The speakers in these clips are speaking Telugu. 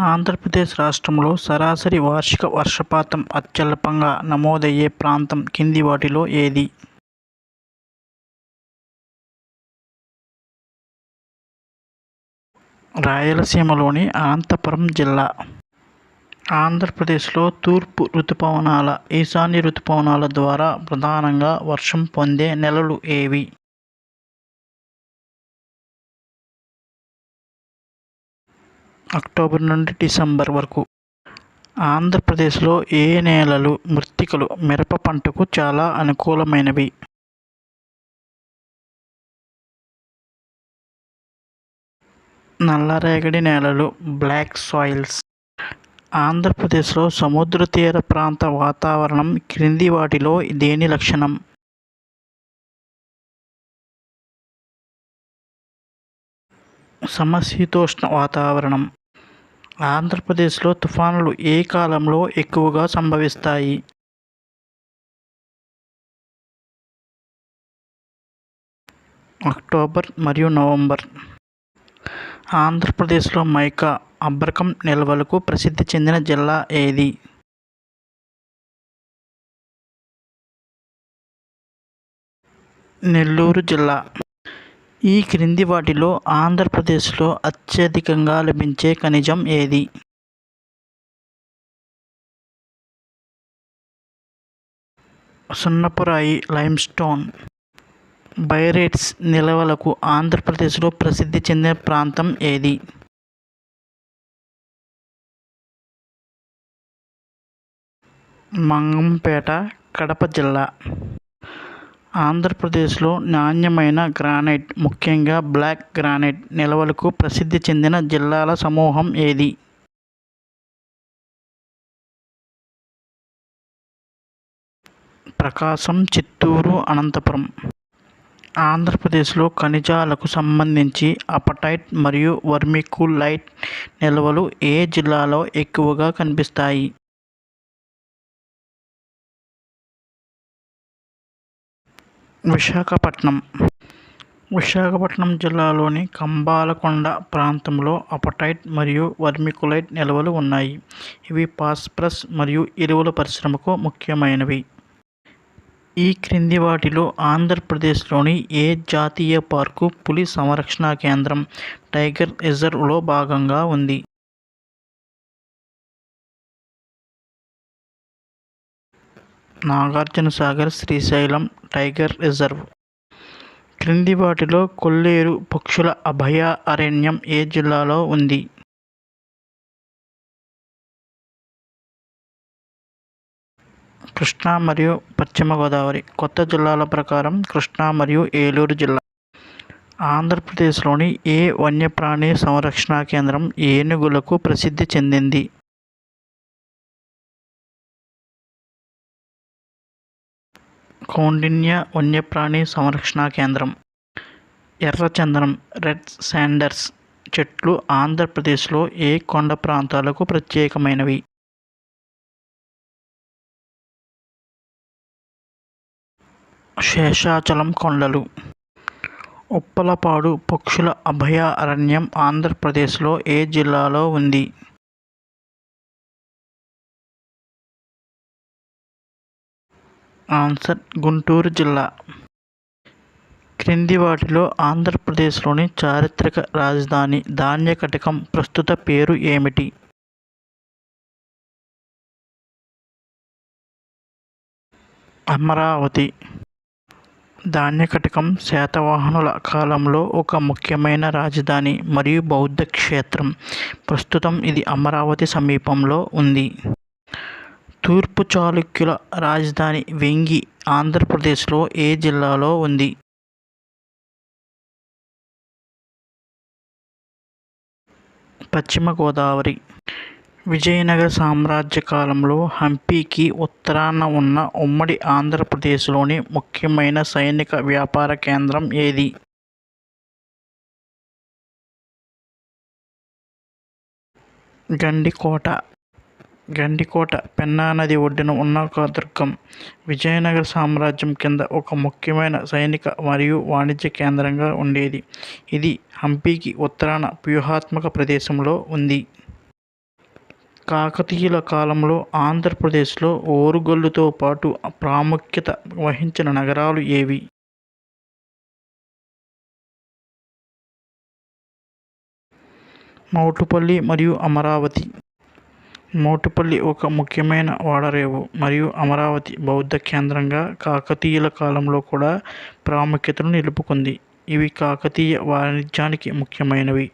ఆంధ్రప్రదేశ్ రాష్ట్రంలో సరాసరి వార్షిక వర్షపాతం అత్యల్పంగా నమోదయ్యే ప్రాంతం కింది వాటిలో ఏది? రాయలసీమలోని అనంతపురం జిల్లా. ఆంధ్రప్రదేశ్లో తూర్పు ఋతుపవనాల ఈశాన్య ఋతుపవనాల ద్వారా ప్రధానంగా వర్షం పొందే నెలలు ఏవి? అక్టోబర్ నుండి డిసెంబర్ వరకు. ఆంధ్రప్రదేశ్లో ఏ నేలలు, మృత్తికలు మిరప పంటకు చాలా అనుకూలమైనవి? నల్లరేగడి నేలలు బ్లాక్ సాయిల్స్. ఆంధ్రప్రదేశ్లో సముద్రతీర ప్రాంత వాతావరణం క్రింది వాటిలో దేని లక్షణం? సమశీతోష్ణ వాతావరణం. ఆంధ్రప్రదేశ్లో తుఫానులు ఏ కాలంలో ఎక్కువగా సంభవిస్తాయి? అక్టోబర్ మరియు నవంబర్. ఆంధ్రప్రదేశ్లో మైకా, అబ్రకం నిల్వలకు ప్రసిద్ధి చెందిన జిల్లా ఏది? నెల్లూరు జిల్లా. ఈ క్రింది వాటిలో ఆంధ్రప్రదేశ్లో అత్యధికంగా లభించే ఖనిజం ఏది? సున్నపురాయి లైమ్స్టోన్. బైరైట్స్ నిల్వలకు ఆంధ్రప్రదేశ్లో ప్రసిద్ధి చెందిన ప్రాంతం ఏది? మంగంపేట, కడప జిల్లా. ఆంధ్రప్రదేశ్లో నాణ్యమైన గ్రానైట్, ముఖ్యంగా బ్లాక్ గ్రానైట్ నిల్వలకు ప్రసిద్ధి చెందిన జిల్లాల సమూహం ఏది? ప్రకాశం, చిత్తూరు, అనంతపురం. ఆంధ్రప్రదేశ్లో ఖనిజాలకు సంబంధించి అపటైట్ మరియు వర్మికులైట్ నిల్వలు ఏ జిల్లాలో ఎక్కువగా కనిపిస్తాయి? విశాఖపట్నం. విశాఖపట్నం జిల్లాలోని కంబాలకొండ ప్రాంతంలో అపటైట్ మరియు వర్మికులైట్ నిల్వలు ఉన్నాయి. ఇవి ఫాస్ఫరస్ మరియు ఎరువుల పరిశ్రమకు ముఖ్యమైనవి. ఈ క్రింది వాటిలో ఆంధ్రప్రదేశ్లోని ఏ జాతీయ పార్కు పులి సంరక్షణా కేంద్రం టైగర్ రిజర్వ్లో భాగంగా ఉంది? Nagarjunasagar Srisailam tiger reserve. క్రింది వాటిలో కొల్లేరు పక్షుల అభయారణ్యం ఏ జిల్లాలో ఉంది? కృష్ణా మరియు పశ్చిమ గోదావరి. కొత్త జిల్లాల ప్రకారం కృష్ణా మరియు ఏలూరు జిల్లా. ఆంధ్రప్రదేశ్లోని ఏ వన్యప్రాణి సంరక్షణా కేంద్రం ఏనుగులకు ప్రసిద్ధి చెందింది? కౌండిన్య వన్యప్రాణి సంరక్షణా కేంద్రం. ఎర్రచందనం రెడ్ శాండర్స్ చెట్లు ఆంధ్రప్రదేశ్లో ఏ కొండ ప్రాంతాలకు ప్రత్యేకమైనవి? శేషాచలం కొండలు. ఉప్పలపాడు పక్షుల అభయారణ్యం ఆంధ్రప్రదేశ్లో ఏ జిల్లాలో ఉంది? ఆన్సర్ గుంటూరు జిల్లా. క్రింది వాటిలో ఆంధ్రప్రదేశ్లోని చారిత్రక రాజధాని ధాన్యకటకం ప్రస్తుత పేరు ఏమిటి? అమరావతి. ధాన్యకటకం శాతవాహనుల కాలంలో ఒక ముఖ్యమైన రాజధాని మరియు బౌద్ధ క్షేత్రం. ప్రస్తుతం ఇది అమరావతి సమీపంలో ఉంది. తూర్పు చాళుక్యుల రాజధాని వెంగి ఆంధ్రప్రదేశ్లో ఏ జిల్లాలో ఉంది? పశ్చిమ గోదావరి. విజయనగర సామ్రాజ్య కాలంలో హంపీకి ఉత్తరాన ఉన్న ఉమ్మడి ఆంధ్రప్రదేశ్లోని ముఖ్యమైన సైనిక, వ్యాపార కేంద్రం ఏది? గండికోట. గండికోట పెన్నానది ఒడ్డున ఉన్న ఒక దుర్గం. విజయనగర సామ్రాజ్యం కింద ఒక ముఖ్యమైన సైనిక మరియు వాణిజ్య కేంద్రంగా ఉండేది. ఇది హంపీకి ఉత్తరాన వ్యూహాత్మక ప్రదేశంలో ఉంది. కాకతీయుల కాలంలో ఆంధ్రప్రదేశ్లో ఓరుగల్లుతో పాటు ప్రాముఖ్యత వహించిన నగరాలు ఏవి మౌటుపల్లి మరియు అమరావతి మోటుపల్లి ఒక ముఖ్యమైన ఓడరేవు మరియు అమరావతి బౌద్ధ కేంద్రంగా కాకతీయుల కాలంలో కూడా ప్రాముఖ్యతను నిలుపుకుంది. ఇవి కాకతీయ వాణిజ్యానికి ముఖ్యమైనవి.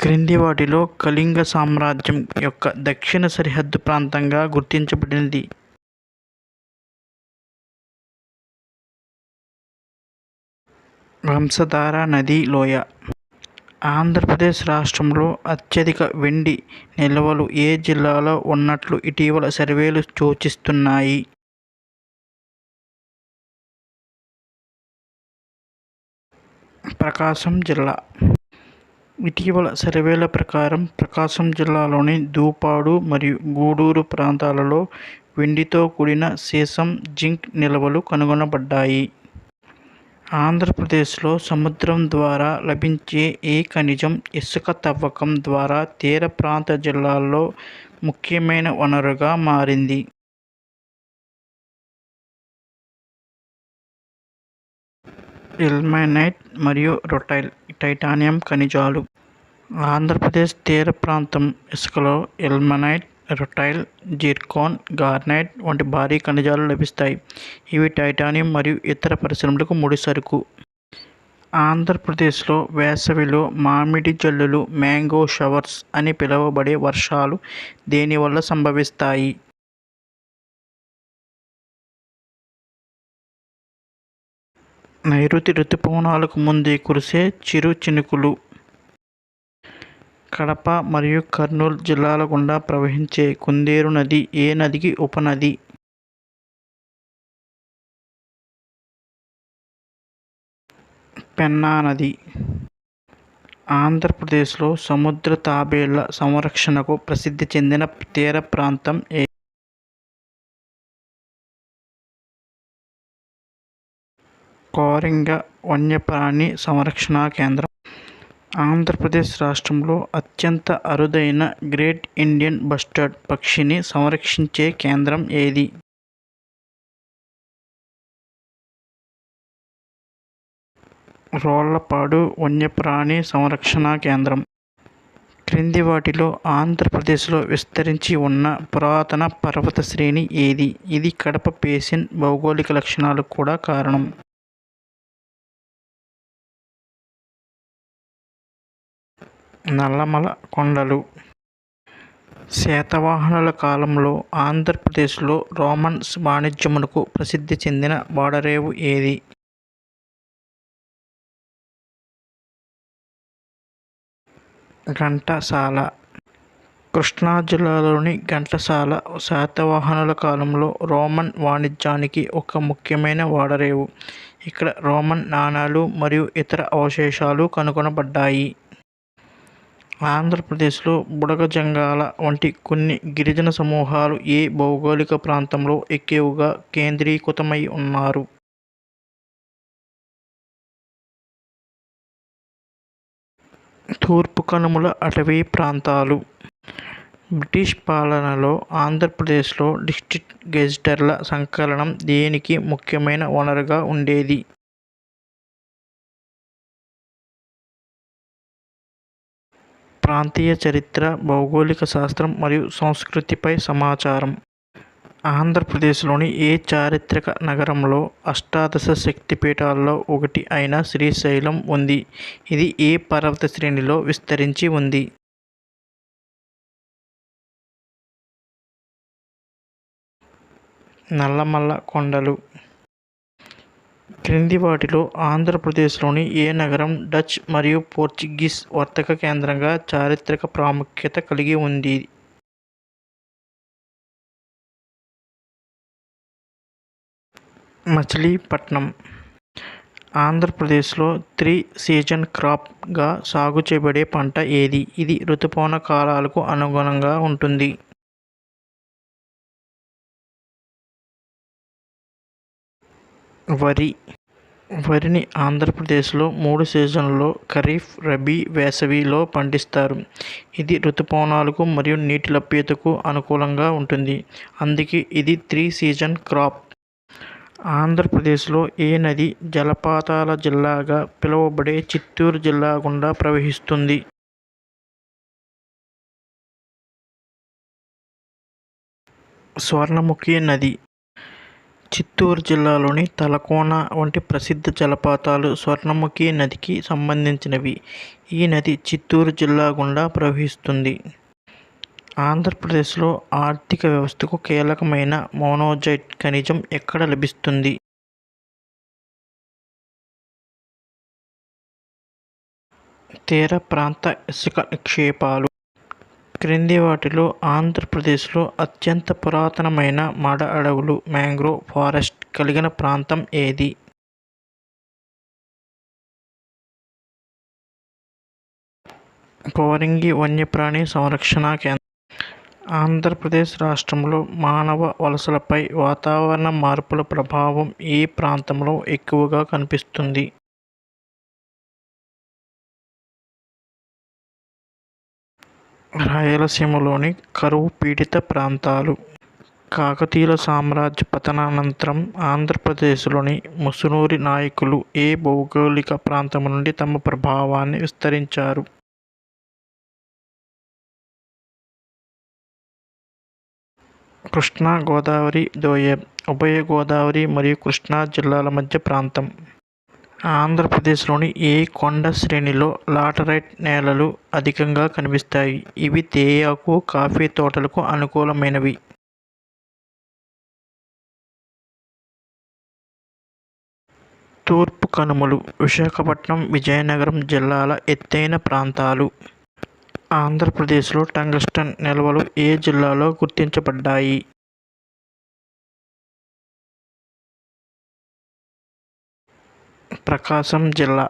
క్రింది వాటిలో కళింగ సామ్రాజ్యం యొక్క దక్షిణ సరిహద్దు ప్రాంతంగా గుర్తించబడినది. వంశధార నది లోయ. ఆంధ్రప్రదేశ్ రాష్ట్రంలో అత్యధిక వెండి నిల్వలు ఏ జిల్లాలో ఉన్నట్లు ఇటీవల సర్వేలు సూచిస్తున్నాయి? ప్రకాశం జిల్లా. ఇటీవల సర్వేల ప్రకారం ప్రకాశం జిల్లాలోని దూపాడు మరియు గూడూరు ప్రాంతాలలో వెండితో కూడిన సీసం జింక్ నిల్వలు కనుగొనబడ్డాయి. ఆంధ్రప్రదేశ్లో సముద్రం ద్వారా లభించే ఈ ఖనిజం ఇసుక తవ్వకం ద్వారా తీర ప్రాంత జిల్లాల్లో ముఖ్యమైన వనరుగా మారింది. ఇల్మెనైట్ మరియు రొటైల్ టైటానియం ఖనిజాలు. ఆంధ్రప్రదేశ్ తీర ప్రాంతం ఇసుకలో ఇల్మెనైట్ రొటైల్ జిర్కోన్ గార్నైట్ వంటి భారీ ఖనిజాలు లభిస్తాయి. ఇవి టైటానియం మరియు ఇతర పరిశ్రమలకు ముడిసరుకు ఆంధ్రప్రదేశ్లో వేసవిలో మామిడి జల్లులు మ్యాంగో షవర్స్ అని పిలువబడే వర్షాలు దేనివల్ల సంభవిస్తాయి? నైరుతి ఋతుపవనాలకు ముందే కురిసే చిరు చినుకులు. కడప మరియు కర్నూలు జిల్లాల గుండా ప్రవహించే కుందేరు నది ఏ నదికి ఉపనది? పెన్నా నది. ఆంధ్రప్రదేశ్లో సముద్ర తాబేళ్ళ సంరక్షణకు ప్రసిద్ధి చెందిన తీర ప్రాంతం ఏ? కోరింగ వన్యప్రాణి సంరక్షణ కేంద్రం. ఆంధ్రప్రదేశ్ రాష్ట్రంలో అత్యంత అరుదైన గ్రేట్ ఇండియన్ బస్టర్డ్ పక్షిని సంరక్షించే కేంద్రం ఏది? రోళ్ళపాడు వన్యప్రాణి సంరక్షణ కేంద్రం. క్రింది వాటిలో ఆంధ్రప్రదేశ్లో విస్తరించి ఉన్న పురాతన పర్వత శ్రేణి ఏది? ఇది కడప బేసిన్ భౌగోళిక లక్షణాలకు కూడా కారణం. నల్లమల కొండలు. శాతవాహనుల కాలంలో ఆంధ్రప్రదేశ్లో రోమన్స్ వాణిజ్యమునకు ప్రసిద్ధి చెందిన ఓడరేవు ఏది? ఘంటసాల. కృష్ణా జిల్లాలోని ఘంటసాల శాతవాహనుల కాలంలో రోమన్ వాణిజ్యానికి ఒక ముఖ్యమైన ఓడరేవు ఇక్కడ రోమన్ నాణాలు మరియు ఇతర అవశేషాలు కనుగొనబడ్డాయి. ఆంధ్రప్రదేశ్లో బుడగజంగాల వంటి కొన్ని గిరిజన సమూహాలు ఏ భౌగోళిక ప్రాంతంలో ఎక్కువగా కేంద్రీకృతమై ఉన్నారు? తూర్పు కనుమల అటవీ ప్రాంతాలు. బ్రిటిష్ పాలనలో ఆంధ్రప్రదేశ్లో డిస్ట్రిక్ట్ గెజిటర్ల సంకలనం దేనికి ముఖ్యమైన వనరుగా ఉండేది? ప్రాంతీయ చరిత్ర భౌగోళిక శాస్త్రం మరియు సంస్కృతిపై సమాచారం. ఆంధ్రప్రదేశ్లోని ఏ చారిత్రక నగరంలో అష్టాదశ శక్తిపీఠాల్లో ఒకటి అయిన శ్రీశైలం ఉంది? ఇది ఏ పర్వత శ్రేణిలో విస్తరించి ఉంది? నల్లమల్ల కొండలు క్రింది వాటిలో ఆంధ్రప్రదేశ్లోని ఏ నగరం డచ్ మరియు పోర్చుగీస్ వర్తక కేంద్రంగా చారిత్రక ప్రాముఖ్యత కలిగి ఉంది? మచిలీపట్నం. ఆంధ్రప్రదేశ్లో త్రీ సీజన్ క్రాప్గా సాగు చేయబడే పంట ఏది? ఇది ఋతుపవన కాలాలకు అనుగుణంగా ఉంటుంది. వరి వరిని ఆంధ్రప్రదేశ్లో మూడు సీజన్లలో ఖరీఫ్, రబీ, వేసవిలో పండిస్తారు. ఇది ఋతుపవనాలకు మరియు నీటి లభ్యతకు అనుకూలంగా ఉంటుంది. అందుకే ఇది త్రీ సీజన్ క్రాప్. ఆంధ్రప్రదేశ్లో ఏ నది జలపాతాల జిల్లాగా పిలువబడే చిత్తూరు జిల్లా గుండా ప్రవహిస్తుంది. స్వర్ణముఖి నది చిత్తూరు జిల్లాలోని తలకోన వంటి ప్రసిద్ధ జలపాతాలు స్వర్ణముఖి నదికి సంబంధించినవి. ఈ నది చిత్తూరు జిల్లా గుండా ప్రవహిస్తుంది. ఆంధ్రప్రదేశ్లో ఆర్థిక వ్యవస్థకు కీలకమైన మోనోజైట్ ఖనిజం ఎక్కడ లభిస్తుంది? తీరప్రాంత ఇసుక నిక్షేపాలు క్రింది వాటిలో ఆంధ్రప్రదేశ్లో అత్యంత పురాతనమైన మడ అడవులు మ్యాంగ్రోవ్ ఫారెస్ట్ కలిగిన ప్రాంతం ఏది? పోరంగి వన్యప్రాణి సంరక్షణ కేంద్రం ఆంధ్రప్రదేశ్ రాష్ట్రంలో మానవ వలసలపై వాతావరణ మార్పుల ప్రభావం ఈ ప్రాంతంలో ఎక్కువగా కనిపిస్తుంది? రాయలసీమలోని కరువు పీడిత ప్రాంతాలు కాకతీయుల సామ్రాజ్య పతనానంతరం ఆంధ్రప్రదేశ్లోని ముసునూరి నాయకులు ఏ భౌగోళిక ప్రాంతం నుండి తమ ప్రభావాన్ని విస్తరించారు? కృష్ణా గోదావరి దోయ ఉభయ గోదావరి మరియు కృష్ణా జిల్లాల మధ్య ప్రాంతం. ఆంధ్రప్రదేశ్లోని ఏ కొండ శ్రేణిలో లాటరైట్ నేలలు అధికంగా కనిపిస్తాయి? ఇవి తేయాకు, కాఫీ తోటలకు అనుకూలమైనవి. తూర్పు కనుమలు విశాఖపట్నం, విజయనగరం జిల్లాల ఎత్తైన ప్రాంతాలు. ఆంధ్రప్రదేశ్లో టంగ్స్టన్ నిల్వలు ఏ జిల్లాలో గుర్తించబడ్డాయి? ప్రకాశం జిల్లా.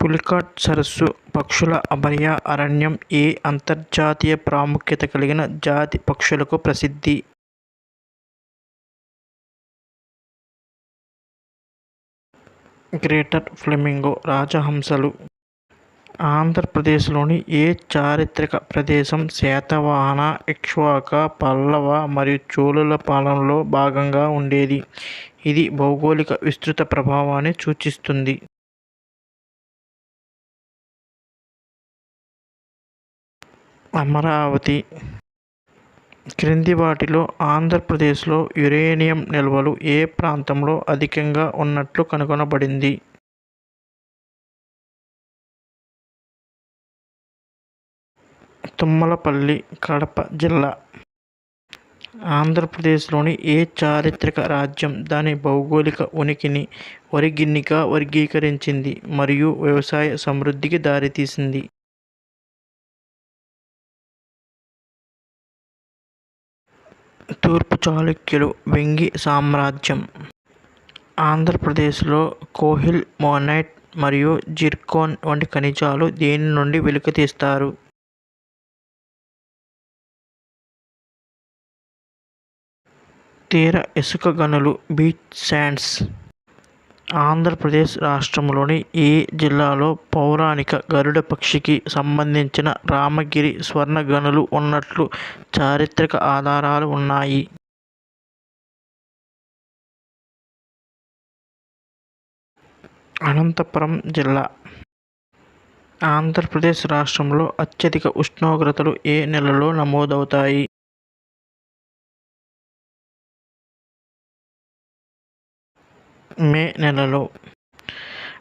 పులికాట్ సరస్సు పక్షుల అభయ అరణ్యం ఏ అంతర్జాతీయ ప్రాముఖ్యత కలిగిన జాతి పక్షులకు ప్రసిద్ధి? గ్రేటర్ ఫ్లెమింగో రాజహంసలు ఆంధ్రప్రదేశ్లోని ఏ చారిత్రక ప్రదేశం శాతవాహన, ఇక్ష్వాక, పల్లవ మరియు చోళుల పాలనలో భాగంగా ఉండేది? ఇది భౌగోళిక విస్తృత ప్రభావాన్ని సూచిస్తుంది. అమరావతి క్రింది వాటిలో ఆంధ్రప్రదేశ్లో యురేనియం నిల్వలు ఏ ప్రాంతంలో అధికంగా ఉన్నట్లు కనుగొనబడింది? తుమ్మలపల్లి కడప జిల్లా. ఆంధ్రప్రదేశ్లోని ఏ చారిత్రక రాజ్యం దాని భౌగోళిక ఉనికిని వరిగిన్నిగా వర్గీకరించింది మరియు వ్యవసాయ సమృద్ధికి దారితీసింది? తూర్పు చాళుక్యులు వెంగి సామ్రాజ్యం. ఆంధ్రప్రదేశ్లో కోహిల్, మోనైట్ మరియు జిర్కోన్ వంటి ఖనిజాలు దేని నుండి వెలికితీస్తారు? తీర ఇసుక గనులు బీచ్ శాండ్స్. ఆంధ్రప్రదేశ్ రాష్ట్రంలోని ఏ జిల్లాలో పౌరాణిక గరుడ పక్షికి సంబంధించిన రామగిరి స్వర్ణ గనులు ఉన్నట్లు చారిత్రక ఆధారాలు ఉన్నాయి? అనంతపురం జిల్లా. ఆంధ్రప్రదేశ్ రాష్ట్రంలో అత్యధిక ఉష్ణోగ్రతలు ఏ నెలలో నమోదవుతాయి? మే నెలలో.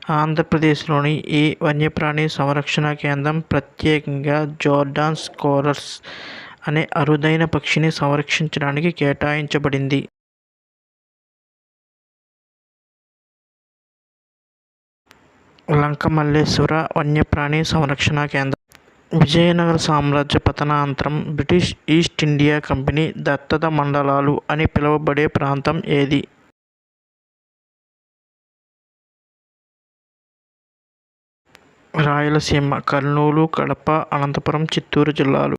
ఆంధ్రప్రదేశ్లోని ఈ వన్యప్రాణి సంరక్షణ కేంద్రం ప్రత్యేకంగా జోర్డాన్ స్క్వరల్స్ అనే అరుదైన పక్షిని సంరక్షించడానికి కేటాయించబడింది? లంకమల్లేశ్వర వన్యప్రాణి సంరక్షణ కేంద్రం. విజయనగర సామ్రాజ్య పతనాంతరం బ్రిటిష్ ఈస్ట్ ఇండియా కంపెనీ దత్తత మండలాలు అని పిలువబడే ప్రాంతం ఏది? రాయలసీమ కర్నూలు, కడప, అనంతపురం, చిత్తూరు జిల్లాలు.